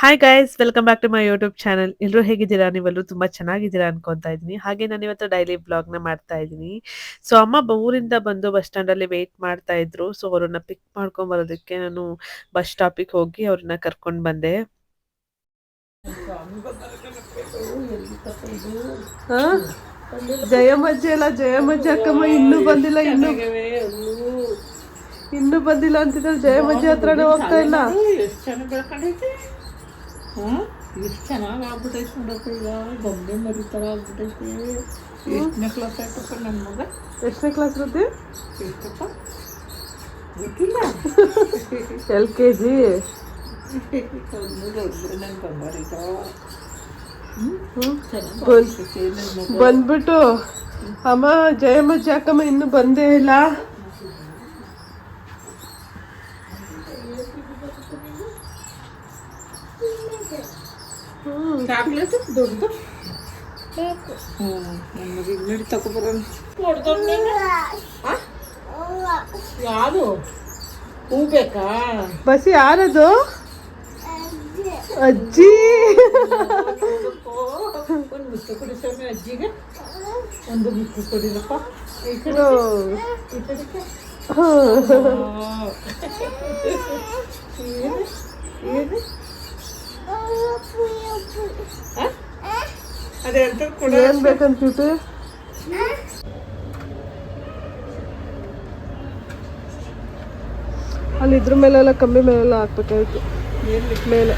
Hi guys welcome back to my YouTube channel ಎಲ್ಲರೂ ಹೇಗಿದ್ದೀರಾ? ನೀವೆಲ್ಲರೂ ತುಂಬಾ ಚೆನ್ನಾಗಿದ್ದೀರಾ ಅನ್ಕೊತಾ ಇದ್ದೀನಿ. ಹಾಗೆ ನಾನು ಇವತ್ತು ಡೈಲಿ ಬ್ಲಾಗ್ನ ಮಾಡ್ತಾ ಇದ್ದೀನಿ. ಸೊ ಅಮ್ಮ ಊರಿಂದ ಬಂದು ಬಸ್ ಸ್ಟ್ಯಾಂಡಲ್ಲಿ ವೆಯ್ಟ್ ವೇಟ್ ಮಾಡ್ತಾ ಇದ್ರು. ಸೊ ಅವ್ರನ್ನ ಪಿಕ್ ಮಾಡ್ಕೊಂಡು ಬರೋದಕ್ಕೆ ನಾನು ಬಸ್ ಸ್ಟಾಪಿಗೆ ಹೋಗಿ ಅವ್ರನ್ನ ಕರ್ಕೊಂಡು ಬಂದೆ. ಜಯಮಜ್ಜಿ ಅಲ್ಲ ಜಯಮಜ್ಜಿ ಅಕ್ಕಮ್ಮ ಇನ್ನೂ ಬಂದಿಲ್ಲ ಇನ್ನು ಇನ್ನೂ ಬಂದಿಲ್ಲ ಅಂತಿದ್ರೆ ಜಯಮಜ್ಜಿ ಹತ್ರನೇ ಹೋಗ್ತಾ ಇಲ್ಲ. ಎಷ್ಟು ಚೆನ್ನಾಗಿ ಆಗ್ಬಿಟ್ಟೈತೆ ನೋಡಪ್ಪ ಈಗ. ಗೊಂಬೆ ಮರಿ ಥರ ಆಗ್ಬಿಟ್ಟೈತೆ. ಎಷ್ಟನೇ ಕ್ಲಾಸ್ ಆಯ್ತಪ್ಪ ನನ್ನ ಮಗ? ಎಷ್ಟನೇ ಕ್ಲಾಸ್ ಇರುತ್ತೆ ಎಷ್ಟಪ್ಪ? ಗೊತ್ತಿಲ್ಲ. L K G. ಬಂದ್ಬಿಟ್ಟು ಅಮ್ಮ ಜಯಮ್ಮ ಜಾಕಮ್ಮ ಇನ್ನೂ ಬಂದೇ ಇಲ್ಲ. ಚಾಕ್ಲೇಟ್ ದೊಡ್ಡದು. ಹ್ಞೂ ನನ್ನ ಮಗಿಗೆ ನೋಡಿ ತಗೊಬರೋಣ. ಯಾವುದು? ಹೂ ಬೇಕಾ? ಬಸಿ ಯಾರದು? ಅಜ್ಜಿ. ಒಂದು ಮುತ್ತು ಕೊಡಿ ಸ್ವಾಮಿ ಅಜ್ಜಿಗೆ. ಒಂದು ಮುತ್ತು ಕೊಡಿರಪ್ಪ. ಈ ಕಡೆ ಈ ಕಡೆ ಏನು? ಏನು? ಅದೇ ಬೇಕಂತ ಅಲ್ಲಿ ಇದ್ರ ಮೇಲೆಲ್ಲ ಕಂಬಿ ಮೇಲೆಲ್ಲ ಹಾಕ್ಬೇಕಾಯ್ತು. ಮೇಲೆ.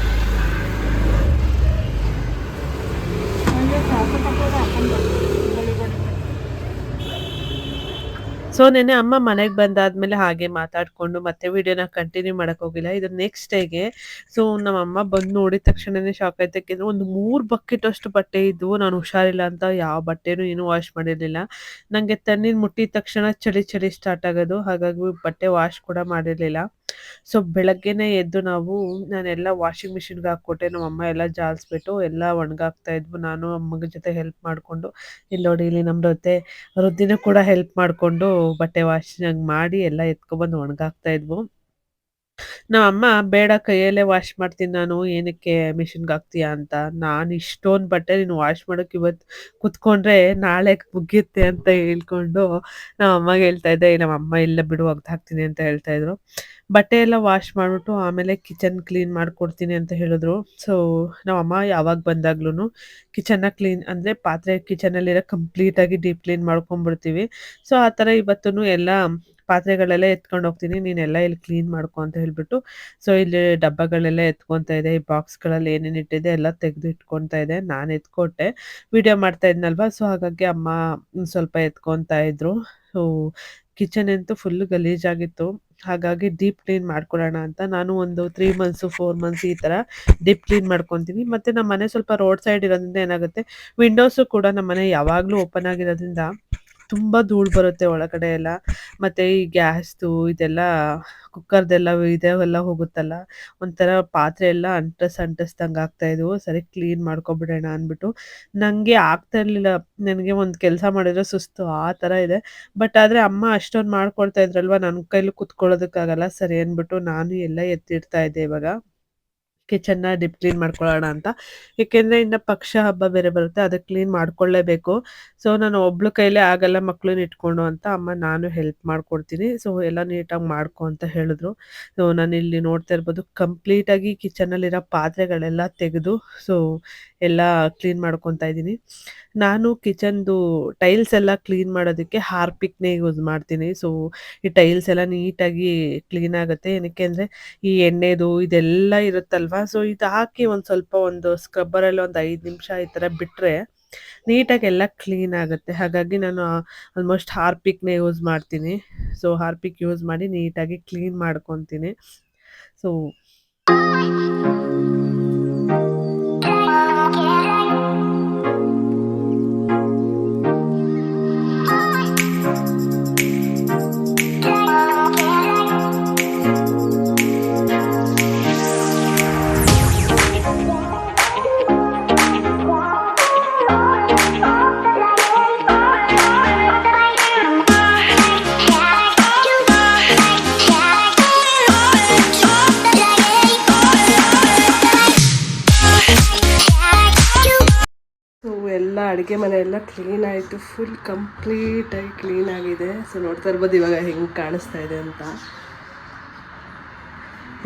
ಸೊ ನೆನೆ ಅಮ್ಮ ಮನೆಗೆ ಬಂದಾದ್ಮೇಲೆ ಹಾಗೆ ಮಾತಾಡ್ಕೊಂಡು ಮತ್ತೆ ವಿಡಿಯೋನ ಕಂಟಿನ್ಯೂ ಮಾಡಕ್ ಹೋಗಿಲ್ಲ. ಇದು ನೆಕ್ಸ್ಟ್ ಡೇಗೆ ಸೊ ನಮ್ಮ ಅಮ್ಮ ಬಂದು ನೋಡಿದ ತಕ್ಷಣನೇ ಶಾಕ್ ಆಯ್ತು. ಯಾಕೆಂದ್ರೆ ಒಂದು ಮೂರು ಬಕೆಟ್ ಅಷ್ಟು ಬಟ್ಟೆ ಇದ್ವು. ನಾನು ಹುಷಾರಿಲ್ಲ ಅಂತ ಯಾವ ಬಟ್ಟೆನೂ ಏನು ವಾಶ್ ಮಾಡಿರಲಿಲ್ಲ. ನಂಗೆ ತಣ್ಣೀರ್ ಮುಟ್ಟಿದ ತಕ್ಷಣ ಚಳಿ ಚಳಿ ಸ್ಟಾರ್ಟ್ ಆಗೋದು. ಹಾಗಾಗಿ ಬಟ್ಟೆ ವಾಶ್ ಕೂಡ ಮಾಡಿರ್ಲಿಲ್ಲ. ಸೊ ಬೆಳಗ್ಗೆನೆ ಎದ್ದು ನಾವು, ನಾನೆಲ್ಲ ವಾಷಿಂಗ್ ಮಿಷಿನ್ಗೆ ಹಾಕ್ಕೊಟ್ಟೆ, ನಮ್ಮ ಅಮ್ಮ ಎಲ್ಲ ಜಾಲಿಸ್ಬಿಟ್ಟು ಎಲ್ಲ ಒಣಗಾಕ್ತಾ ಇದ್ವು. ನಾನು ಅಮ್ಮನ ಜೊತೆ ಹೆಲ್ಪ್ ಮಾಡಿಕೊಂಡು ಇಲ್ಲಿ ನೋಡಿ, ಇಲ್ಲಿ ನಮ್ಮ ಜೊತೆ ವೃದ್ಧಿನೂ ಕೂಡ ಹೆಲ್ಪ್ ಮಾಡಿಕೊಂಡು ಬಟ್ಟೆ ವಾಷಿಂಗ್ ಮಾಡಿ ಎಲ್ಲ ಎತ್ಕೊಬಂದು ಒಣಗಾಕ್ತಾ ಇದ್ವು. ನಮ್ಮ ಅಮ್ಮ, ಬೇಡ, ಕೈಯಲ್ಲೇ ವಾಶ್ ಮಾಡ್ತೀನಿ ನಾನು, ಏನಕ್ಕೆ ಮಿಷಿನ್ಗೆ ಹಾಕ್ತೀಯಾ ಅಂತ. ನಾನು ಇಷ್ಟೊಂದು ಬಟ್ಟೆ ನೀನು ವಾಶ್ ಮಾಡೋಕೆ ಇವತ್ತು ಕುತ್ಕೊಂಡ್ರೆ ನಾಳೆ ಮುಗಿಯುತ್ತೆ ಅಂತ ಹೇಳ್ಕೊಂಡು ನಮ್ಮ ಅಮ್ಮಗೆ ಹೇಳ್ತಾ ಇದ್ದೆ ನಮ್ಮ ಅಮ್ಮ ಇಲ್ಲ ಬಿಡು ಹಾಕ್ತೀನಿ ಅಂತ ಹೇಳ್ತಾ ಇದ್ರು. ಬಟ್ಟೆ ಎಲ್ಲ ವಾಶ್ ಮಾಡ್ಬಿಟ್ಟು ಆಮೇಲೆ ಕಿಚನ್ ಕ್ಲೀನ್ ಮಾಡಿಕೊಡ್ತೀನಿ ಅಂತ ಹೇಳಿದ್ರು. ಸೊ ನಮ್ಮ ಅಮ್ಮ ಯಾವಾಗ ಬಂದಾಗ್ಲೂ ಕಿಚನ್ನ ಕ್ಲೀನ್ ಅಂದರೆ ಪಾತ್ರೆ ಕಿಚನಲ್ಲಿರೋ ಕಂಪ್ಲೀಟಾಗಿ ಡೀಪ್ ಕ್ಲೀನ್ ಮಾಡ್ಕೊಂಡ್ಬಿಡ್ತೀವಿ. ಸೊ ಆ ಥರ ಇವತ್ತೂ ಎಲ್ಲ ಪಾತ್ರೆಗಳೆಲ್ಲ ಎತ್ಕೊಂಡು ಹೋಗ್ತೀನಿ. ನೀನೆಲ್ಲ ಇಲ್ಲಿ ಕ್ಲೀನ್ ಮಾಡ್ಕೊ ಅಂತ ಹೇಳ್ಬಿಟ್ಟು. ಸೊ ಇಲ್ಲಿ ಡಬ್ಬಗಳೆಲ್ಲ ಎತ್ಕೊತಾ ಇದೆ ಈ ಬಾಕ್ಸ್ಗಳಲ್ಲಿ ಏನೇನು ಇಟ್ಟಿದೆ ಎಲ್ಲ ತೆಗೆದು ಇಟ್ಕೊತಾ ಇದೆ ನಾನು ಎತ್ಕೊಟ್ಟೆ. ವಿಡಿಯೋ ಮಾಡ್ತಾ ಇದ್ನಲ್ವಾ? ಸೊ ಹಾಗಾಗಿ ಅಮ್ಮ ಸ್ವಲ್ಪ ಎತ್ಕೊತಾ ಇದ್ರು. ಸೊ ಕಿಚನ್ ಅಂತೂ ಫುಲ್ ಗಲೀಜಾಗಿತ್ತು. ಹಾಗಾಗಿ ಡೀಪ್ ಕ್ಲೀನ್ ಮಾಡ್ಕೊಳ್ಳೋಣ ಅಂತ ನಾನು ಒಂದು ತ್ರೀ ಮಂತ್ಸು ಫೋರ್ ಮಂತ್ಸ್ ಈ ತರ ಡೀಪ್ ಕ್ಲೀನ್ ಮಾಡ್ಕೊತೀನಿ. ಮತ್ತೆ ನಮ್ಮ ಮನೆ ಸ್ವಲ್ಪ ರೋಡ್ ಸೈಡ್ ಇರೋದ್ರಿಂದ ಏನಾಗುತ್ತೆ ವಿಂಡೋಸು ಕೂಡ ನಮ್ಮ ಮನೆ ಯಾವಾಗಲೂ ಓಪನ್ ಆಗಿರೋದ್ರಿಂದ ತುಂಬ ಧೂಳು ಬರುತ್ತೆ ಒಳಗಡೆ ಎಲ್ಲ. ಮತ್ತೆ ಈ ಗ್ಯಾಸ್ದು ಇದೆಲ್ಲ, ಕುಕ್ಕರ್ದೆಲ್ಲ ಇದೆಲ್ಲ ಹೋಗುತ್ತಲ್ಲ, ಒಂಥರ ಪಾತ್ರೆ ಎಲ್ಲ ಅಂಟಸ್ ಅಂಟಿಸ್ದಂಗೆ ಆಗ್ತಾ ಇದ್ವು. ಸರಿ, ಕ್ಲೀನ್ ಮಾಡ್ಕೊಬಿಡೋಣ ಅಂದ್ಬಿಟ್ಟು. ನನಗೆ ಆಗ್ತಾ ಇರಲಿಲ್ಲ. ನನಗೆ ಒಂದು ಕೆಲಸ ಮಾಡಿದ್ರೆ ಸುಸ್ತು, ಆ ಥರ ಇದೆ. ಬಟ್ ಆದರೆ ಅಮ್ಮ ಅಷ್ಟೊಂದು ಮಾಡ್ಕೊಳ್ತಾ ಇದ್ರಲ್ವ? ನನ್ನ ಕೈಲಿ ಕುತ್ಕೊಳ್ಳೋದಕ್ಕಾಗಲ್ಲ. ಸರಿ ಅಂದ್ಬಿಟ್ಟು ನಾನು ಎಲ್ಲ ಎತ್ತಿಡ್ತಾ ಇದ್ದೆ ಇವಾಗ. ಕಿಚನ್ನ ಡಿಪ್ ಕ್ಲೀನ್ ಮಾಡ್ಕೊಳ್ಳೋಣ ಅಂತ. ಏಕೆಂದರೆ ಇನ್ನು ಪಕ್ಷ ಹಬ್ಬ ಬೇರೆ ಬರುತ್ತೆ ಅದಕ್ಕೆ ಕ್ಲೀನ್ ಮಾಡ್ಕೊಳ್ಳೇಬೇಕು. ಸೊ ನಾನು ಒಬ್ಳು ಕೈಲೇ ಆಗಲ್ಲ ಮಕ್ಕಳನ್ನ ಇಟ್ಕೊಂಡು ಅಂತ ಅಮ್ಮ ನಾನು ಹೆಲ್ಪ್ ಮಾಡ್ಕೊಡ್ತೀನಿ. ಸೊ ಎಲ್ಲ ನೀಟಾಗಿ ಮಾಡ್ಕೊ ಅಂತ ಹೇಳಿದ್ರು. ಸೊ ನಾನು ಇಲ್ಲಿ ನೋಡ್ತಾ ಇರ್ಬೋದು ಕಂಪ್ಲೀಟಾಗಿ ಕಿಚನಲ್ಲಿರೋ ಪಾತ್ರೆಗಳೆಲ್ಲ ತೆಗೆದು ಸೊ ಎಲ್ಲ ಕ್ಲೀನ್ ಮಾಡ್ಕೊತಾ ಇದ್ದೀನಿ. ನಾನು ಕಿಚನ್ದು ಟೈಲ್ಸ್ ಎಲ್ಲ ಕ್ಲೀನ್ ಮಾಡೋದಕ್ಕೆ ಹಾರ್ಪಿಕ್ನೇ ಯೂಸ್ ಮಾಡ್ತೀನಿ. ಸೊ ಈ ಟೈಲ್ಸ್ ಎಲ್ಲ ನೀಟಾಗಿ ಕ್ಲೀನ್ ಆಗುತ್ತೆ. ಏನಕ್ಕೆ ಅಂದರೆ, ಈ ಎಣ್ಣೆದು ಇದೆಲ್ಲ ಇರುತ್ತಲ್ವಾ ಸೊ ಇದು ಹಾಕಿ ಒಂದು ಸ್ವಲ್ಪ ಒಂದು ಸ್ಕ್ರಬ್ಬರಲ್ಲಿ ಒಂದು ಐದು ನಿಮಿಷ ಈ ಥರ ಬಿಟ್ಟರೆ ನೀಟಾಗಿ ಎಲ್ಲ ಕ್ಲೀನ್ ಆಗುತ್ತೆ. ಹಾಗಾಗಿ ನಾನು ಆಲ್ಮೋಸ್ಟ್ ಹಾರ್ಪಿಕ್ನೇ ಯೂಸ್ ಮಾಡ್ತೀನಿ. ಸೊ ಹಾರ್ಪಿಕ್ ಯೂಸ್ ಮಾಡಿ ನೀಟಾಗಿ ಕ್ಲೀನ್ ಮಾಡ್ಕೊತೀನಿ. ಸೊ ಅಡುಗೆ ಮನೆ ಎಲ್ಲ ಕ್ಲೀನ್ ಆಯಿತು ಫುಲ್ ಕಂಪ್ಲೀಟಾಗಿ ಕ್ಲೀನ್ ಆಗಿದೆ. ಸೊ ನೋಡ್ತಾ ಇರ್ಬೋದು ಇವಾಗ ಹೆಂಗೆ ಕಾಣಿಸ್ತಾ ಇದೆ ಅಂತ.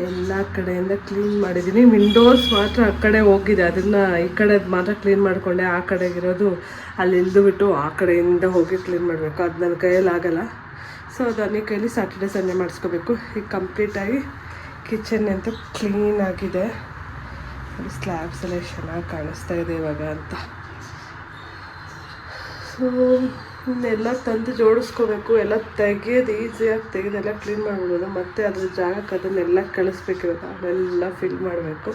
ಎಲ್ಲ ಕಡೆಯಿಂದ ಕ್ಲೀನ್ ಮಾಡಿದ್ದೀನಿ. ವಿಂಡೋಸ್ ಮಾತ್ರ ಆ ಕಡೆ ಹೋಗಿದೆ. ಅದನ್ನು ಈ ಕಡೆ ಮಾತ್ರ ಕ್ಲೀನ್ ಮಾಡಿಕೊಂಡೆ. ಆ ಕಡೆಗಿರೋದು ಅಲ್ಲಿ ಇಲ್ದು ಬಿಟ್ಟು ಆ ಕಡೆಯಿಂದ ಹೋಗಿ ಕ್ಲೀನ್ ಮಾಡಬೇಕು. ಅದು ನನ್ನ ಕೈಯಲ್ಲಿ ಆಗಲ್ಲ. ಸೊ ಅದು ನನ್ನ ಕೈಯಲ್ಲಿ ಸಾಟರ್ಡೆ ಸಂಡೇ ಮಾಡಿಸ್ಕೋಬೇಕು. ಈಗ ಕಂಪ್ಲೀಟಾಗಿ ಕಿಚನ್ ಅಂತೂ ಕ್ಲೀನ್ ಆಗಿದೆ. ಸ್ಲ್ಯಾಬ್ಸ್ ಎಲ್ಲ ಚೆನ್ನಾಗಿ ಕಾಣಿಸ್ತಾ ಇದೆ ಇವಾಗ ಅಂತ. ಸೊ ಇನ್ನೆಲ್ಲ ತಂದು ಜೋಡಿಸ್ಕೋಬೇಕು, ಎಲ್ಲ ತೆಗೆಯೋದು ಈಸಿಯಾಗಿ ತೆಗೆದೆಲ್ಲ ಕ್ಲೀನ್ ಮಾಡಿಬಿಡೋದು, ಮತ್ತು ಅದ್ರ ಜಾಗಕ್ಕೆ ಅದನ್ನೆಲ್ಲ ಕಳಿಸ್ಬೇಕಿರೋದು, ಅದೆಲ್ಲ ಫಿಲ್ ಮಾಡಬೇಕು.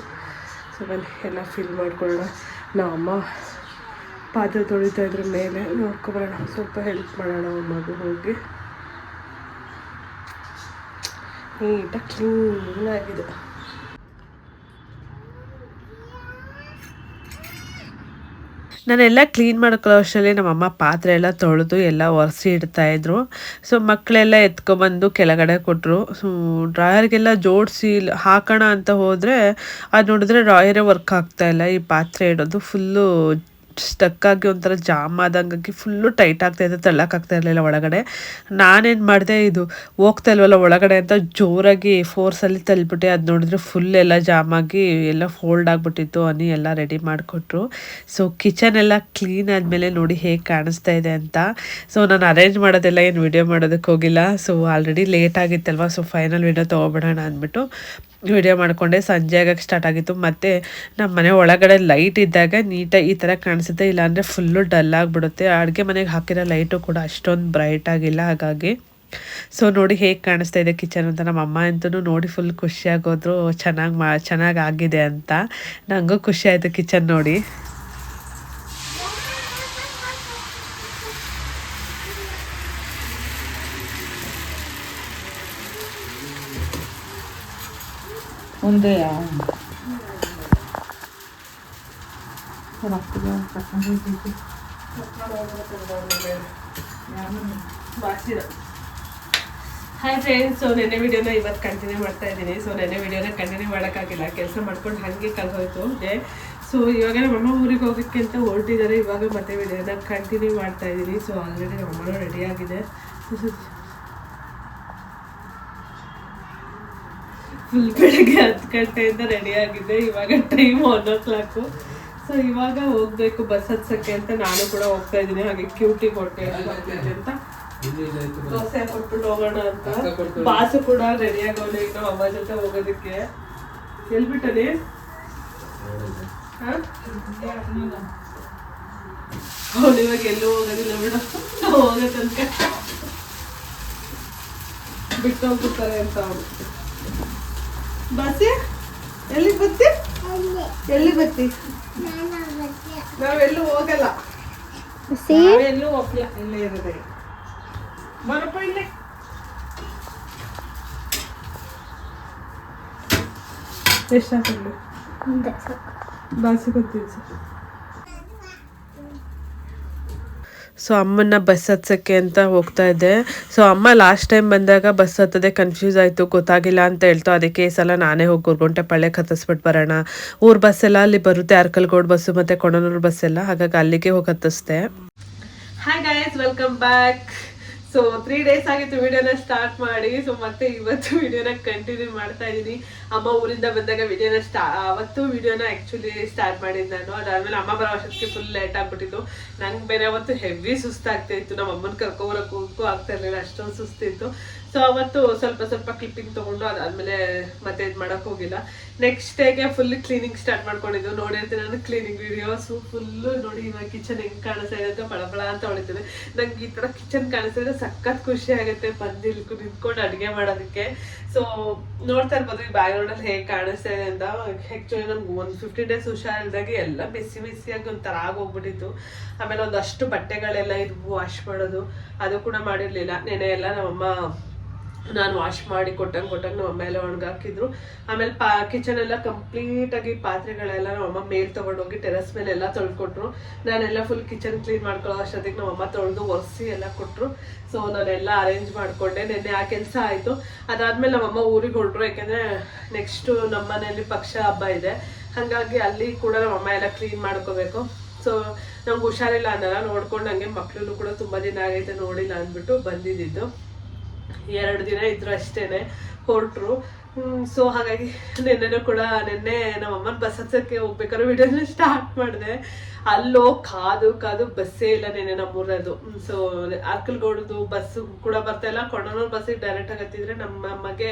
ಸೊ ಬನ್ನಿ ಎಲ್ಲ ಫಿಲ್ ಮಾಡ್ಕೊಳ್ಳೋಣ. ನಮ್ಮಮ್ಮ ಪಾತ್ರೆ ತೊಳಿತಾ ಇದ್ರ ಮೇಲೆ ನೋಡ್ಕೊಬರೋಣ. ಸ್ವಲ್ಪ ಹೆಲ್ಪ್ ಮಾಡೋಣ ಮಗು ಹೋಗಿ. ನೀಟಾಗಿ ಕ್ಲೀನ್ ನಾನೆಲ್ಲ ಕ್ಲೀನ್ ಮಾಡ್ಕೊಳ್ಳೋ ಅಷ್ಟರಲ್ಲಿ ನಮ್ಮಮ್ಮ ಪಾತ್ರೆ ಎಲ್ಲ ತೊಳೆದು ಎಲ್ಲ ಒರೆಸಿ ಇಡ್ತಾಯಿದ್ರು ಸೊ ಮಕ್ಕಳೆಲ್ಲ ಎತ್ಕೊಬಂದು ಕೆಳಗಡೆ ಕೊಟ್ಟರು ಸೊ ಡ್ರಾಯರ್ಗೆಲ್ಲ ಜೋಡಿಸಿ ಹಾಕೋಣ ಅಂತ ಹೋದರೆ ಅದು ನೋಡಿದ್ರೆ ಡ್ರಾಯರೇ ವರ್ಕ್ ಆಗ್ತಾ ಇಲ್ಲ. ಈ ಪಾತ್ರೆ ಇಡೋದು ಫುಲ್ಲು ಸ್ಟಕ್ ಆಗಿ ಒಂಥರ ಜಾಮ್ ಆದಂಗಾಗಿ ಫುಲ್ಲು ಟೈಟ್ ಆಗ್ತಾ ಇದೆ ತಳ್ಳಕ್ಕಾಗ್ತಾ ಇರಲಿಲ್ಲ ಒಳಗಡೆ. ನಾನೇನು ಮಾಡಿದೆ, ಇದು ಹೋಗ್ತಾ ಇಲ್ವಲ್ಲ ಒಳಗಡೆ ಅಂತ ಜೋರಾಗಿ ಫೋರ್ಸಲ್ಲಿ ತಲ್ಲಿಬಿಟ್ಟೆ ಅದು ನೋಡಿದ್ರೆ ಫುಲ್ ಎಲ್ಲ ಜಾಮ್ ಆಗಿ ಎಲ್ಲ ಫೋಲ್ಡ್ ಆಗಿಬಿಟ್ಟಿತ್ತು. ಅನಿ ಎಲ್ಲ ರೆಡಿ ಮಾಡಿಕೊಟ್ರು. ಸೊ ಕಿಚನ್ ಎಲ್ಲ ಕ್ಲೀನ್ ಆದಮೇಲೆ ನೋಡಿ ಹೇಗೆ ಕಾಣಿಸ್ತಾ ಇದೆ ಅಂತ. ಸೊ ನಾನು ಅರೇಂಜ್ ಮಾಡೋದೆಲ್ಲ ಏನು ವಿಡಿಯೋ ಮಾಡೋದಕ್ಕೆ ಹೋಗಿಲ್ಲ. ಸೊ ಆಲ್ರೆಡಿ ಲೇಟ್ ಆಗಿತ್ತಲ್ವ? ಸೊ ಫೈನಲ್ ವಿಡಿಯೋ ತೊಗೊಬಿಡೋಣ ಅಂದ್ಬಿಟ್ಟು ವಿಡಿಯೋ ಮಾಡಿಕೊಂಡೆ. ಸಂಜೆ ಆಗಕ್ಕೆ ಸ್ಟಾರ್ಟ್ ಆಗಿತ್ತು. ಮತ್ತು ನಮ್ಮ ಮನೆ ಒಳಗಡೆ ಲೈಟ್ ಇದ್ದಾಗ ನೀಟಾಗಿ ಈ ಥರ ಕಾಣಿಸುತ್ತೆ. ಇಲ್ಲಾಂದರೆ ಫುಲ್ಲು ಡಲ್ ಆಗಿಬಿಡುತ್ತೆ. ಅಡುಗೆ ಮನೆಗೆ ಹಾಕಿರೋ ಲೈಟು ಕೂಡ ಅಷ್ಟೊಂದು ಬ್ರೈಟ್ ಆಗಿಲ್ಲ. ಹಾಗಾಗಿ ಸೊ ನೋಡಿ ಹೇಗೆ ಕಾಣಿಸ್ತಾ ಇದೆ ಕಿಚನ್ ಅಂತ. ನಮ್ಮ ಅಮ್ಮ ಅಂತೂ ನೋಡಿ ಫುಲ್ ಖುಷಿಯಾಗೋದ್ರು ಚೆನ್ನಾಗಿ ಮಾ, ಚೆನ್ನಾಗಿ ಆಗಿದೆ ಅಂತ. ನನಗೂ ಖುಷಿ ಆಯಿತು ಕಿಚನ್ ನೋಡಿ. ಒಂದೇ ಹಾಯ್ ಫ್ರೆಂಡ್ಸ್ ಸೊ ನೆನ್ನೆ ವಿಡಿಯೋನ ಇವತ್ತು ಕಂಟಿನ್ಯೂ ಮಾಡ್ತಾ ಇದ್ದೀನಿ. ಸೊ ನೆನ್ನೆ ವಿಡಿಯೋನ ಕಂಟಿನ್ಯೂ ಮಾಡೋಕ್ಕಾಗಿಲ್ಲ. ಕೆಲಸ ಮಾಡ್ಕೊಂಡು ಹಾಗೆ ಓಕೆ ಸೊ ಇವಾಗ ನಮ್ಮಮ್ಮ ಊರಿಗೆ ಹೋಗೋಕ್ಕೆ ಅಂತ ಹೊರಟಿದ್ದಾರೆ. ಇವಾಗ ಮತ್ತೆ ವಿಡಿಯೋನ ಕಂಟಿನ್ಯೂ ಮಾಡ್ತಾ ಇದ್ದೀನಿ. ಸೊ ಆಲ್ರೆಡಿ ರೆಡಿ ಆಗಿದೆ. ಫುಲ್ ಬೆಳಗ್ಗೆ ಹತ್ತು ಗಂಟೆಯಿಂದ ರೆಡಿ ಆಗಿದೆ. ಇವಾಗ time one o'clock so ಇವಾಗ ಹೋಗ್ಬೇಕು ಬಸ್ ಹತ್ಸಕ್ಕೆ ಅಂತ ನಾನು ಕೂಡ ಹೋಗ್ತಾ ಇದ್ದೀನಿ. ಹಾಗೆ ಕ್ಯೂಟಿ ಕೊಟ್ಟೆ ಅಂತ. ದೋಸೆ ಕೊಟ್ಬಿಟ್ಟು ಹೋಗೋಣ ಅಂತ. ಬಾಸು ಕೂಡ ರೆಡಿ ಆಗೋಣ ಇನ್ನು ಅಮ್ಮ ಜೊತೆ ಹೋಗೋದಕ್ಕೆ. ಎಲ್ಬಿಟ್ಟನೆ? ಅವನು ಇವಾಗ ಎಲ್ಲೂ ಹೋಗೋದಿಲ್ಲ ಮೇಡಮ್ ಹೋಗೋ ತನಕ. ಬಿಟ್ಟು ಹೋಗ್ಬಿಡ್ತಾರೆ ಅಂತ ಅವನು ಬಾಸಿ ಎಲ್ಲಿಗೆ ಬತ್ತಿ ಎಲ್ಲಿ ಬತ್ತಿ ನಾವೆಲ್ಲೂ ಹೋಗಲ್ಲ. ನಾವೆಲ್ಲೂ ಹೋಗಲ್ಲ ಇಲ್ಲೇ ಇರೋದೇ. ಬರಪ್ಪ ಇಲ್ಲೇ. ಎಷ್ಟು ಹಾಕಿದ್ಲು ಬಾಸಿ ಗೊತ್ತಿಲ್ಲ ಸೊ ಅಮ್ಮನ ಬಸ್ ಹತ್ಸಕ್ಕೆ ಅಂತ ಹೋಗ್ತಾ ಇದ್ದೆ. ಸೊ ಅಮ್ಮ ಲಾಸ್ಟ್ ಟೈಮ್ ಬಂದಾಗ ಬಸ್ ಹತ್ತದೆ ಕನ್ಫ್ಯೂಸ್ ಆಯಿತು, ಗೊತ್ತಾಗಿಲ್ಲ ಅಂತ ಹೇಳ್ತು ಅದಕ್ಕೆ ಈ ಸಲ ನಾನೇ ಹೋಗಿ ಗುರ್ಗುಂಟೆ ಪಳ್ಳೆಗೆ ಹತ್ತಿಸ್ಬಿಟ್ಟು ಬರೋಣ. ಊರ್ ಬಸ್ ಎಲ್ಲ ಅಲ್ಲಿ ಬರುತ್ತೆ, ಅರ್ಕಲ್ಗೋಡ್ ಬಸ್ಸು ಮತ್ತು ಕೊಣನೂರು ಬಸ್ ಎಲ್ಲ. ಹಾಗಾಗಿ ಅಲ್ಲಿಗೆ ಹೋಗಿ ಹತ್ತಿಸ್ದೆ. Hi guys welcome back so three days ಆಗಿತ್ತು ವಿಡಿಯೋನ ಸ್ಟಾರ್ಟ್ ಮಾಡಿ. ಸೊ ಮತ್ತೆ ಇವತ್ತು ವಿಡಿಯೋನ ಕಂಟಿನ್ಯೂ ಮಾಡ್ತಾ ಇದ್ದೀನಿ. ಅಮ್ಮ ಊರಿಂದ ಬಂದಾಗ ವಿಡಿಯೋನ ಸ್ಟಾ ಅವತ್ತು ವಿಡಿಯೋನ ಆ್ಯಕ್ಚುಲಿ ಸ್ಟಾರ್ಟ್ ಮಾಡಿದ್ದು ನಾನು. ಅದಾದ್ಮೇಲೆ ಅಮ್ಮ ಬರೋ ವರ್ಷಕ್ಕೆ ಫುಲ್ ಲೇಟ್ ಆಗ್ಬಿಟ್ಟಿತ್ತು. ನಂಗೆ ಬೇರೆ ಅವತ್ತು ಹೆವಿ ಸುಸ್ತಾಗ್ತಾ ಇತ್ತು. ನಮ್ಮ ಅಮ್ಮನ ಕರ್ಕೊಬರೋಕ್ಕೂ ಆಗ್ತಾ ಇರಲಿಲ್ಲ. ಅಷ್ಟೊಂದು ಸುಸ್ತಿತ್ತು. ಸೊ ಅವತ್ತು ಸ್ವಲ್ಪ ಸ್ವಲ್ಪ ಕ್ಲಿಪ್ಪಿಂಗ್ ತಗೊಂಡು ಅದಾದ್ಮೇಲೆ ಮತ್ತೆ ಇದು ಮಾಡಕ್ ಹೋಗಿಲ್ಲ. ನೆಕ್ಸ್ಟ್ ಡೇಗೆ ಫುಲ್ ಕ್ಲೀನಿಂಗ್ ಸ್ಟಾರ್ಟ್ ಮಾಡ್ಕೊಂಡಿದ್ದು. ನೋಡಿರ್ತೀನಿ ನಾನು ಕ್ಲೀನಿಂಗ್ ವಿಡಿಯೋಸ್ ಫುಲ್ಲು ನೋಡಿ ಇವಾಗ ಕಿಚನ್ ಹೆಂಗೆ ಕಾಣಿಸ್ತಾ ಇದೆ ಅಂತ ಬಳ ಅಂತ ಹೊಳಿತೀನಿ ನಂಗೆ ಈ ಥರ ಕಿಚನ್ ಕಾಣಿಸಿದ್ರೆ ಸಖತ್ ಖುಷಿ ಆಗುತ್ತೆ. ಬಂದು ಇಲ್ಲಿ ನಿಂತ್ಕೊಂಡು ಅಡುಗೆ ಮಾಡೋದಕ್ಕೆ. ಸೊ ನೋಡ್ತಾ ಇರ್ಬೋದು ಈ ಬ್ಯಾಕ್ಗ್ರೌಂಡಲ್ಲಿ ಹೇಗೆ ಕಾಣಿಸ್ತಾ ಇದೆ ಅಂತ. ಆ್ಯಕ್ಚುಲಿ ನಮ್ಗೆ ಒಂದು ಫಿಫ್ಟೀನ್ ಡೇಸ್ ಹುಷಾರಿಲ್ದಾಗ ಎಲ್ಲ ಬಿಸಿ ಬಿಸಿಯಾಗಿ ಒಂಥರ ಆಗೋಗ್ಬಿಟ್ಟಿತ್ತು. ಆಮೇಲೆ ಒಂದಷ್ಟು ಬಟ್ಟೆಗಳೆಲ್ಲ ಇದ್ವು ವಾಶ್ ಮಾಡೋದು, ಅದು ಕೂಡ ಮಾಡಿರಲಿಲ್ಲ. ನೆನೆ ಎಲ್ಲ ನಮ್ಮಮ್ಮ ನಾನು ವಾಶ್ ಮಾಡಿ ಕೊಟ್ಟಂಗೆ ಕೊಟ್ಟಂಗೆ ನಮ್ಮ ಅಮ್ಮ ಎಲ್ಲ ಒಣಗಾಕಿದ್ರು ಆಮೇಲೆ ಪಾ ಕಿಚನ್ ಎಲ್ಲ ಕಂಪ್ಲೀಟ್ ಆಗಿ ಪಾತ್ರೆಗಳೆಲ್ಲ ನಮ್ಮ ಅಮ್ಮ ಮೇಲ್ ತಗೊಂಡೋಗಿ ಟೆರಸ್ ಮೇಲೆ ಎಲ್ಲ ತೊಳ್ಕೊಟ್ರು. ನಾನೆಲ್ಲ ಫುಲ್ ಕಿಚನ್ ಕ್ಲೀನ್ ಮಾಡ್ಕೊಳ್ಳೋ ಅಷ್ಟೊತ್ತಿಗೆ ನಮ್ಮ ಅಮ್ಮ ತೊಳೆದು ಒರೆಸಿ ಎಲ್ಲ ಕೊಟ್ಟರು ಸೊ ನಾನೆಲ್ಲ ಅರೇಂಜ್ ಮಾಡಿಕೊಂಡೆ. ನಿನ್ನೆ ಆ ಕೆಲಸ ಆಯಿತು. ಅದಾದ್ಮೇಲೆ ನಮ್ಮಮ್ಮ ಊರಿಗೆ ಹೊರಟ್ರು. ಯಾಕೆಂದರೆ ನೆಕ್ಸ್ಟು ನಮ್ಮ ಮನೆಯಲ್ಲಿ ಪಕ್ಷ ಹಬ್ಬ ಇದೆ. ಹಾಗಾಗಿ ಅಲ್ಲಿ ಕೂಡ ನಮ್ಮ ಅಮ್ಮ ಎಲ್ಲ ಕ್ಲೀನ್ ಮಾಡ್ಕೋಬೇಕು. ಸೊ ನಮ್ಗೆ ಹುಷಾರಿಲ್ಲ ಅನ್ನಲ್ಲ. ನೋಡ್ಕೊಂಡು ಹಂಗೆ ಮಕ್ಳು ಕೂಡ ತುಂಬ ದಿನ ಆಗೈತೆ ನೋಡಿಲ್ಲ ಅಂದ್ಬಿಟ್ಟು ಬಂದಿದ್ದಿದ್ದು. ಎರಡು ದಿನ ಇದ್ರು ಅಷ್ಟೇನೆ ಹೊರಟ್ರು. ಸೊ ಹಾಗಾಗಿ ನಿನ್ನೆನೂ ಕೂಡ ನಿನ್ನೆ ನಮ್ಮ ಅಮ್ಮನ ಬಸ್ ಹತ್ಸೋಕ್ಕೆ ಹೋಗ್ಬೇಕಾದ್ರೆ ಸ್ಟಾರ್ಟ್ ಮಾಡಿದೆ. ಅಲ್ಲೋ ಕಾದು ಕಾದು ಬಸ್ಸೇ ಇಲ್ಲ ನೆನೆ ನಮ್ಮೂರದು ಸೊ ಅರ್ಕಲ್ಗೌಡದು ಬಸ್ ಕೂಡ ಬರ್ತಾ ಇಲ್ಲ. ಕೊಡನೂರು ಬಸ್ಸಿಗೆ ಡೈರೆಕ್ಟ್ ಆಗಿ ಹತ್ತಿದ್ರೆ ನಮ್ಮ ಅಮ್ಮಗೆ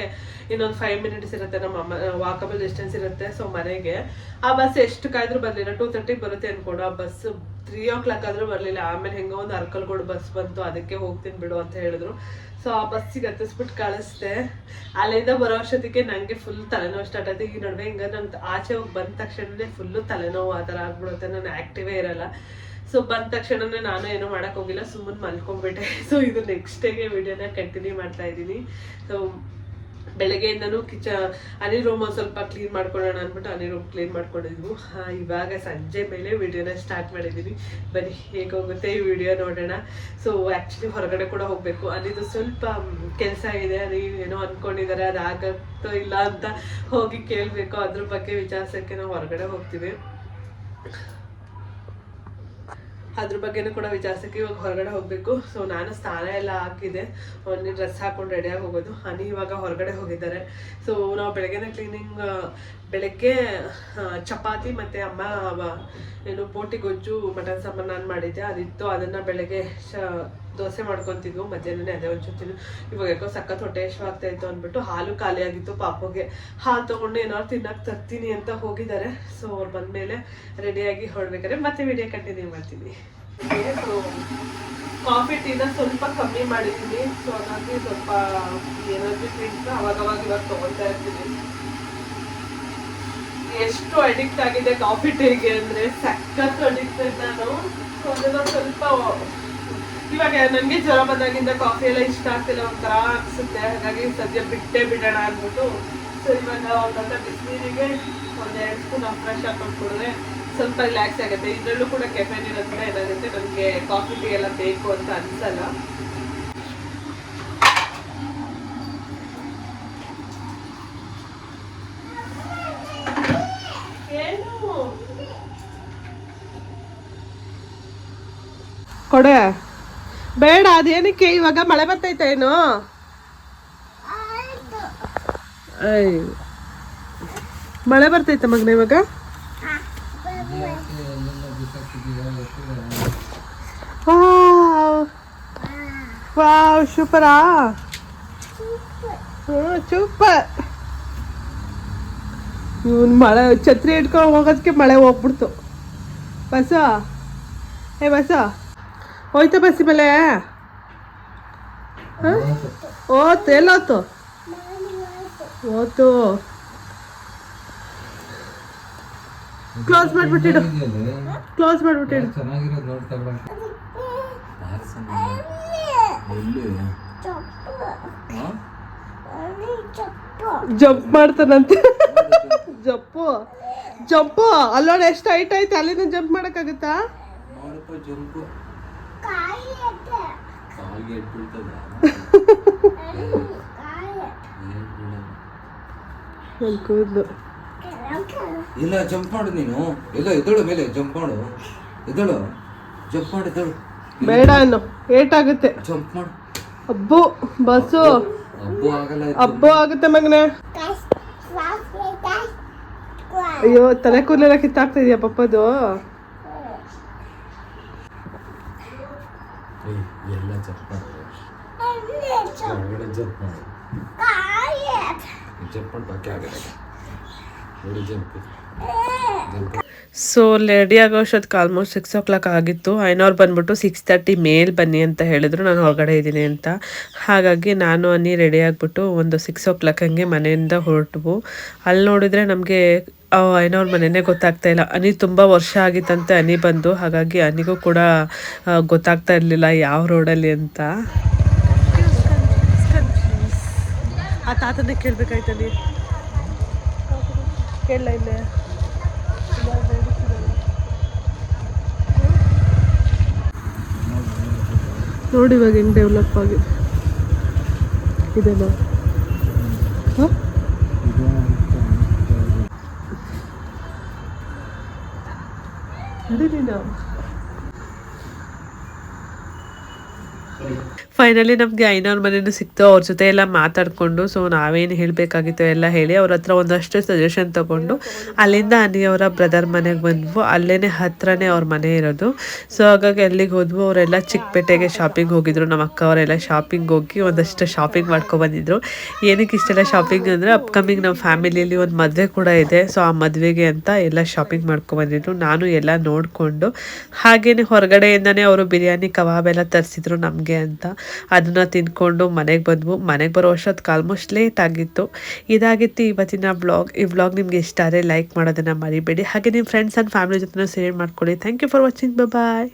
ಇನ್ನೊಂದು ಫೈವ್ ಮಿನಿಟ್ಸ್ ಇರುತ್ತೆ, ನಮ್ಮ ಅಮ್ಮ ವಾಕಬಲ್ ಡಿಸ್ಟೆನ್ಸ್ ಇರುತ್ತೆ ಸೊ ಮನೆಗೆ. ಆ ಬಸ್ ಎಷ್ಟು ಕಾಯ್ದ್ರು ಬರಲಿಲ್ಲ. ಟೂ ತರ್ಟಿಗೆ ಬರುತ್ತೆ ಅನ್ಕೊಂಡು ಆ ಬಸ್ ತ್ರೀ ಓ ಕ್ಲಾಕ್ ಆದ್ರೂ ಬರಲಿಲ್ಲ. ಆಮೇಲೆ ಹೆಂಗೋ ಒಂದು ಅರ್ಕಲ್ಗೋಡು ಬಸ್ ಬಂತು, ಅದಕ್ಕೆ ಹೋಗ್ತೀನಿ ಬಿಡು ಅಂತ ಹೇಳಿದ್ರು. ಸೊ ಆ ಬಸ್ಸಿಗೆ ಹತ್ತಿಸ್ಬಿಟ್ಟು ಕಳಿಸ್ದೆ. ಅಲ್ಲಿಂದ ಬರೋ ಅಷ್ಟೊತ್ತಿಗೆ ನನಗೆ ಫುಲ್ ತಲೆನೋವು ಸ್ಟಾರ್ಟ್ ಆಯ್ತು. ಈ ನಡುವೆ ಹಿಂಗ ನಂಗೆ ಆಚೆ ಹೋಗಿ ಬಂದ ತಕ್ಷಣನೇ ಫುಲ್ಲು ತಲೆನೋವು ಆ ಥರ ಆಗ್ಬಿಡುತ್ತೆ. ನಾನು ಆ್ಯಕ್ಟಿವೇ ಇರಲ್ಲ. ಸೊ ಬಂದ ತಕ್ಷಣನೇ ನಾನು ಏನೂ ಮಾಡೋಕೆ ಹೋಗಿಲ್ಲ, ಸುಮ್ಮನೆ ಮಲ್ಕೊಂಡ್ಬಿಟ್ಟೆ. ಸೊ ಇದು ನೆಕ್ಸ್ಟ್ ಡೇಗೆ ವಿಡಿಯೋನ ಕಂಟಿನ್ಯೂ ಮಾಡ್ತಾ ಇದ್ದೀನಿ. ಸೊ ಬೆಳಗ್ಗೆಯಿಂದನೂ ಕಿಚ, ಅನಿಲ್ ರೂಮ್ ಒಂದು ಸ್ವಲ್ಪ ಕ್ಲೀನ್ ಮಾಡ್ಕೊಳ್ಳೋಣ ಅಂದ್ಬಿಟ್ಟು ಅನಿಲ್ ರೂಮ್ ಕ್ಲೀನ್ ಮಾಡ್ಕೊಂಡಿದ್ವು. ಇವಾಗ ಸಂಜೆ ಮೇಲೆ ವಿಡಿಯೋನ ಸ್ಟಾರ್ಟ್ ಮಾಡಿದ್ದೀನಿ ಬನ್ನಿ, ಹೇಗೆ ಹೋಗುತ್ತೆ ಈ ವಿಡಿಯೋ ನೋಡೋಣ. ಸೊ ಆ್ಯಕ್ಚುಲಿ ಹೊರಗಡೆ ಕೂಡ ಹೋಗಬೇಕು. ಅಲ್ಲಿದು ಸ್ವಲ್ಪ ಕೆಲಸ ಇದೆ. ಅದು ಏನೋ ಅಂದ್ಕೊಂಡಿದ್ದಾರೆ ಅದು ಆಗತ್ತೋ ಇಲ್ಲ ಅಂತ ಹೋಗಿ ಕೇಳಬೇಕು. ಅದ್ರ ಬಗ್ಗೆ ವಿಚಾರಿಸೋಕ್ಕೆ ನಾವು ಹೊರಗಡೆ ಹೋಗ್ತೀವಿ. ಅದ್ರ ಬಗ್ಗೆನೂ ಕೂಡ ವಿಚಾರಿಸಕ್ಕೆ ಇವಾಗ ಹೊರಗಡೆ ಹೋಗಬೇಕು. ಸೊ ನಾನು ಸ್ನಾನ ಎಲ್ಲ ಹಾಕಿದೆ. ಅವನಿಗೆ ಡ್ರೆಸ್ ಹಾಕೊಂಡು ರೆಡಿಯಾಗಿ ಹೋಗೋದು. ಹನಿ ಇವಾಗ ಹೊರಗಡೆ ಹೋಗಿದ್ದಾರೆ. ಸೊ ನಾವು ಬೆಳಗ್ಗೆನೆ ಕ್ಲೀನಿಂಗ್ ಬೆಳಗ್ಗೆ ಚಪಾತಿ ಮತ್ತು ಅಮ್ಮ ಏನು ಪೋಟಿ ಗೊಜ್ಜು, ಮಟನ್ ಸಾಂಬಾರು ನಾನು ಮಾಡಿದ್ದೆ. ಅದಿತ್ತು. ಅದನ್ನು ಬೆಳಗ್ಗೆ, ಶ ದೋಸೆ ಮಾಡ್ಕೊತಿದ್ವು, ಮಧ್ಯಾಹ್ನನೇ ಅದೇ ಒಂಚೂರು ತಿನ್ನು ಇವಾಗ ಯಾಕೋ ಸಖತ್ ಹೊಟ್ಟೆ ಆಗ್ತಾ ಇತ್ತು ಅಂದ್ಬಿಟ್ಟು ಹಾಲು ಖಾಲಿ ಆಗಿತ್ತು ಪಾಪುಗೆ. ಹಾಲು ತೊಗೊಂಡು ಏನಾದ್ರು ತಿನ್ನಕ್ಕೆ ತರ್ತೀನಿ ಅಂತ ಹೋಗಿದ್ದಾರೆ. ಸೊ ಅವ್ರು ಬಂದಮೇಲೆ ರೆಡಿಯಾಗಿ ಹೊರಡ್ಬೇಕಾದ್ರೆ ಮತ್ತೆ ವಿಡಿಯೋ ಕಂಟಿನ್ಯೂ ಮಾಡ್ತೀನಿ. ಕಾಫಿ ಟೀನ ಸ್ವಲ್ಪ ಕಮ್ಮಿ ಮಾಡಿದ್ದೀನಿ. ಸೊ ಹಾಗಾಗಿ ಸ್ವಲ್ಪ ಎನರ್ಜಿ ಡ್ರಿಂಕ್ನ ಅವಾಗವಾಗ ಇವಾಗ ತೊಗೊಳ್ತಾ ಇರ್ತೀನಿ. ಎಷ್ಟು ಅಡಿಕ್ಟ್ ಆಗಿದೆ ಕಾಫಿ ಟೀಗೆ ಅಂದ್ರೆ ಸಖತ್ತು ಅಡಿಕ್ಟೆಡ್ ನಾನು. ಸೊ ಸ್ವಲ್ಪ ಇವಾಗ ನನಗೆ ಜ್ವರ ಬಂದಾಗಿಂದ ಕಾಫಿ ಎಲ್ಲ ಇಷ್ಟ ಆಗ್ತಿಲ್ಲ, ಒಂಥರ ಅನ್ಸುತ್ತೆ. ಹಾಗಾಗಿ ಸದ್ಯ ಬಿಟ್ಟೇ ಬಿಡೋಣ ಅಂದ್ಬಿಟ್ಟು ಸೊ ಇವಾಗ ಒಂದೊಂದು ಬಿಸಿನೀರಿಗೆ ಒಂದೆರಡು ಸ್ಪೂನ್ ಫ್ರೆಶ್ ಹಾಕೊಂಡು ಕುಡಿದ್ರೆ ಸ್ವಲ್ಪ ರಿಲ್ಯಾಕ್ಸ್ ಆಗುತ್ತೆ. ಇದರಲ್ಲೂ ಕೂಡ ಕೆಫೆನ್ ಇರೋದ್ರಿಂದ ಏನಾಗುತ್ತೆ? ನನಗೆ ಕಾಫಿ ಟೀ ಎಲ್ಲ ಬೇಕು ಅಂತ ಅನ್ಸಲ್ಲ. ಕೊಡೆ. ಬೇಡ, ಅದೇನಕ್ಕೆ? ಇವಾಗ ಮಳೆ ಬರ್ತೈತೆ ಏನು. ಮಳೆ ಬರ್ತೈತೆ ಮಗನ ಇವಾಗ? ವಾವ್. ಸೂಪರಾ ಸೂಪರ್ ಇವನ್ ಮಳೆ, ಛತ್ರಿ ಇಟ್ಕೊಂಡು ಹೋಗೋದಕ್ಕೆ ಮಳೆ ಹೋಗ್ಬಿಡ್ತು. ಬಸ ಏ ಬಸ್ಸ ಹೋಯ್ತಾ ಬಸ್ಸಿ ಮೇಲೆ. ಓತು ಎಲ್ಲೋತು ಓತು ಕ್ಲೋಸ್ ಮಾಡ್ಬಿಟ್ಟಿಡು. ಕ್ಲೋಸ್ ಮಾಡ್ಬಿಟ್ಟಿಡು? ಜಂಪ್ ಮಾಡ್ತಾನಂತೆ. ಜಂಪು. ಜಂಪು, ಅಲ್ಲೋಡ, ಎಷ್ಟು ಹೈಟ್ ಐತೆ? ಅಲ್ಲಿಂದ ಜಂಪ್ ಮಾಡೋಕ್ಕಾಗುತ್ತಾ? ಜಂಪು ಕಾಲ್ಗೆ ಎಟ್ಬಿಡ್ತದ ಏನ್ ಬಿಡಲ್ಲ. ನನ್ ಇಲ್ಲ ಜಂಪ್ ಮಾಡು ನೀನು. ಇಲ್ಲ ಎದ್ದಳು ಮೇಲೆ ಜಂಪ್ ಮಾಡು. ಎದ್ದಳು. ಜಂಪ್ ಮಾಡು ಎದ್ದಳು. ಬೇಡ ಅನ್ನು. ಏಟಾಗುತ್ತೆ. ಜಂಪ್ ಮಾಡು. ಅಬ್ಬು ಬಸ್ಸು. ಅಬ್ಬು ಆಗಲ್ಲ. ಅಬ್ಬು ಆಗುತ್ತೆ ಮಗನೇ. ಅಯ್ಯೋ ತಲೆ ಕೂದಲೆಲ್ಲ ಕಿತ್ತಾಗ್ತಾ ಇದೆಯಾ ಪಪ್ಪದು ಏಯ್, ಎಲ್ಲ ಜಂಪ್ ಮಾಡು ಮಾಡಿ. ಬಾಕಿ ಆಗಲ್ಲ ನೋಡಿ ಜಂಪ್. ಸೊ ರೆಡಿ ಆಗೋ ಅಷ್ಟೊತ್ತಿಗೆ ಆಲ್ಮೋಸ್ಟ್ ಸಿಕ್ಸ್ ಓ ಕ್ಲಾಕ್ ಆಗಿತ್ತು. ಐನವ್ರು ಬಂದ್ಬಿಟ್ಟು ಸಿಕ್ಸ್ ತರ್ಟಿ ಮೇಲ್ ಬನ್ನಿ ಅಂತ ಹೇಳಿದ್ರು. ನಾನು ಹೊರಗಡೆ ಇದ್ದೀನಿ ಅಂತ. ಹಾಗಾಗಿ ನಾನು, ಅನ್ನಿ ರೆಡಿ ಆಗಿಬಿಟ್ಟು ಒಂದು ಸಿಕ್ಸ್ ಓ ಕ್ಲಾಕ್ ಹಂಗೆ ಮನೆಯಿಂದ ಹೊರಟ್ವು. ಅಲ್ಲಿ ನೋಡಿದರೆ ನಮಗೆ ಐನವ್ರ ಮನೆಯೇ ಗೊತ್ತಾಗ್ತಾ ಇಲ್ಲ. ಅನಿ ತುಂಬ ವರ್ಷ ಆಗಿತ್ತಂತೆ ಅನಿ ಬಂದು. ಹಾಗಾಗಿ ಅನಿಗೂ ಕೂಡ ಗೊತ್ತಾಗ್ತಾ ಇರಲಿಲ್ಲ ಯಾವ ರೋಡಲ್ಲಿ ಅಂತ. ಆ ತಾತನೇ ಕೇಳಬೇಕಾಯ್ತಲ್ಲಿ? ಕೇಳಲ್ಲ ಇಲ್ಲೇ. ನೋಡಿ ಇವಾಗ ಹೆಂಗೆ ಡೆವಲಪ್ ಆಗಿದೆ ಇದೆಲ್ಲ. ಹ? ನಡಿ ಫೈನಲಿ ನಮಗೆ ಐನವ್ರ ಮನೇನು ಸಿಕ್ತು, ಅವ್ರ ಜೊತೆ ಎಲ್ಲ ಮಾತಾಡಿಕೊಂಡು ಸೊ ನಾವೇನು ಹೇಳಬೇಕಾಗಿತ್ತು ಎಲ್ಲ ಹೇಳಿ ಅವ್ರ ಹತ್ರ ಒಂದಷ್ಟು ಸಜೆಷನ್ ತೊಗೊಂಡು, ಅಲ್ಲಿಂದ ಅನಿಯವರ ಬ್ರದರ್ ಮನೆಗೆ ಬಂದ್ವು. ಅಲ್ಲೇ ಹತ್ರನೇ ಅವ್ರ ಮನೆ ಇರೋದು. ಸೊ ಹಾಗಾಗಿ ಅಲ್ಲಿಗೆ ಹೋದ್ವು, ಅವರೆಲ್ಲ ಚಿಕ್ಕಪೇಟೆಗೆ ಶಾಪಿಂಗ್ ಹೋಗಿದ್ರು. ನಮ್ಮ ಅಕ್ಕ ಅವರೆಲ್ಲ ಶಾಪಿಂಗ್ ಹೋಗಿ ಒಂದಷ್ಟು ಶಾಪಿಂಗ್ ಮಾಡ್ಕೊಬಂದಿದ್ರು ಏನಕ್ಕೆ ಇಷ್ಟೆಲ್ಲ ಶಾಪಿಂಗ್ ಅಂದರೆ ಅಪ್ಕಮಿಂಗ್ ನಮ್ಮ ಫ್ಯಾಮಿಲಿಯಲ್ಲಿ ಒಂದು ಮದುವೆ ಕೂಡ ಇದೆ. ಸೊ ಆ ಮದುವೆಗೆ ಅಂತ ಎಲ್ಲ ಶಾಪಿಂಗ್ ಮಾಡ್ಕೊಬಂದಿದ್ರು ನಾನು ಎಲ್ಲ ನೋಡಿಕೊಂಡು ಹಾಗೆಯೇ ಹೊರಗಡೆಯಿಂದನೇ ಅವರು ಬಿರಿಯಾನಿ, ಕಬಾಬ್ ಎಲ್ಲ ತರಿಸಿದ್ರು ನಮಗೆ ಅಂತ. ಅದನ್ನ ತಿನ್ಕೊಂಡು ಮನೆಗೆ ಬಂದ್ವು. ಮನೆಗೆ ಬರೋ ಅಷ್ಟೊತ್ತಿಗೆ ಆಲ್ಮೋಸ್ಟ್ ಲೇಟ್ ಆಗಿತ್ತು. ಇದಾಗಿತ್ತು ಇವತ್ತಿನ ಬ್ಲಾಗ್. ಈ ಬ್ಲಾಗ್ ನಿಮ್ಗೆ ಇಷ್ಟ ಆದರೆ ಲೈಕ್ ಮಾಡೋದನ್ನು ಮರಿಬೇಡಿ. ಹಾಗೆ ನಿಮ್ಮ ಫ್ರೆಂಡ್ಸ್ ಆ್ಯಂಡ್ ಫ್ಯಾಮಿಲಿ ಜೊತೆ ಶೇರ್ ಮಾಡ್ಕೊಳ್ಳಿ. Thank you for watching bye